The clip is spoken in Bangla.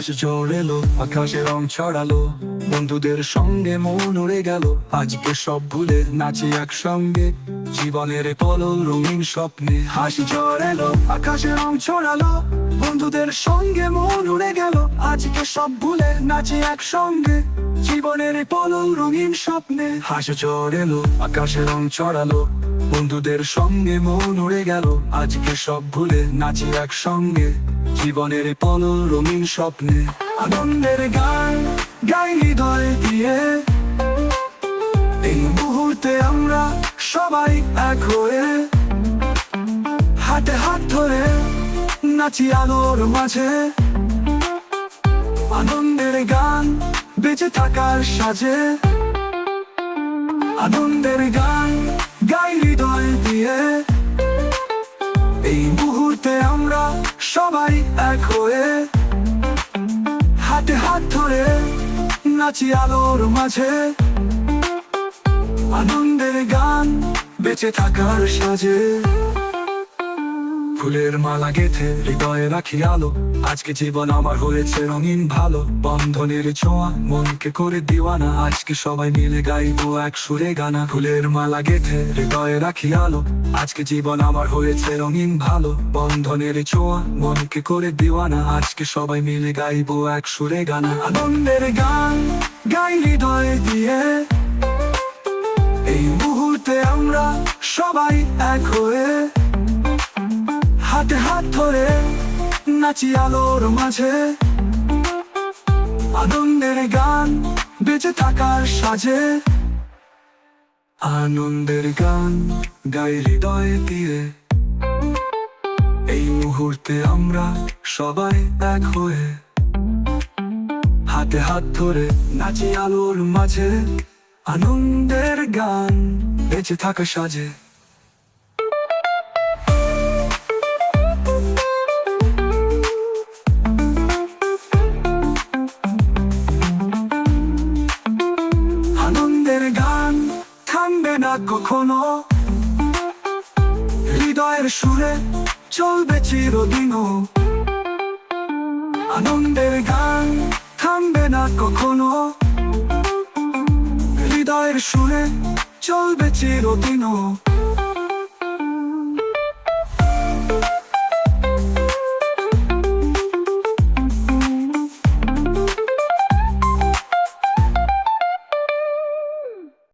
বাতাস এলো আকাশে রং ছড়ালো, বন্ধুদের সঙ্গে মন উড়ে গেল। আজকে সব ভুলে নাচি একসঙ্গে, জীবনের পল রঙিন স্বপ্নে হাসি জড়েলো আকাশে রং ছড়ালো। বন্ধুদের সঙ্গে মন উড়ে গেল। আজকে সব ভুলে নাচি একসঙ্গে। জীবনের পলল রঙিন স্বপ্নে হাসি জড়েলো আকাশে রং চড়ালো। বন্ধুদের সঙ্গে মন উড়ে গেল। আজকে সব ভুলে নাচি একসঙ্গে। জীবনের পল রঙিন স্বপ্নে আনন্দের গান, গাই হৃদয় দিয়ে। এই মুহূর্তে আমরা সবাই এক হয়ে হাতে হাত ধরে নাচি আলোর মাঝে। আনন্দের গান বেঁচে থাকার সাজে। আনন্দের গান গাই হৃদয় দিয়ে। এই মুহূর্তে আমরা সবাই এক হয়ে। হাতে হাত ধরে নাচি আলোর মাঝে। আনন্দের গান বেঁচে থাকার সাজে। ফুলের মালা গেথে হৃদয়ে রাখি আলো। আজকে জীবন আমার হয়েছে রঙিন ভালো। বন্ধনের ছোঁয়া, মনকে করে দিওয়ানা। আজকে সবাই মিলে গাইবো এক সুরে গানা। ফুলের মালা গেথে হৃদয়ে রাখি আলো। আজকে জীবন আমার হয়েছে রঙিন ভালো। বন্ধনের ছোঁয়া, মনকে করে দিওয়ানা। আজকে সবাই মিলে গাইবো এক সুরে গানা। আনন্দের গান গাই হৃদয় দিয়ে। এই মুহূর্তে আমরা সবাই এক হয়ে হাতে হাত ধরে নাচি আলোর মাঝে। আনন্দের গান বেঁচে থাকার সাজে। আনন্দের গান গাই হৃদয় দিয়ে। এই মুহূর্তে আমরা সবাই এক হয়ে। হাতে হাত ধরে নাচি আলোর মাঝে। আনন্দের গান বেঁচে থাকা সাজে। কখনো হৃদয়ের সুরে চলবে চিরদিনও। আনন্দের গান থামবে না কখনো। হৃদয়ের সুরে চলবে চিরদিনও।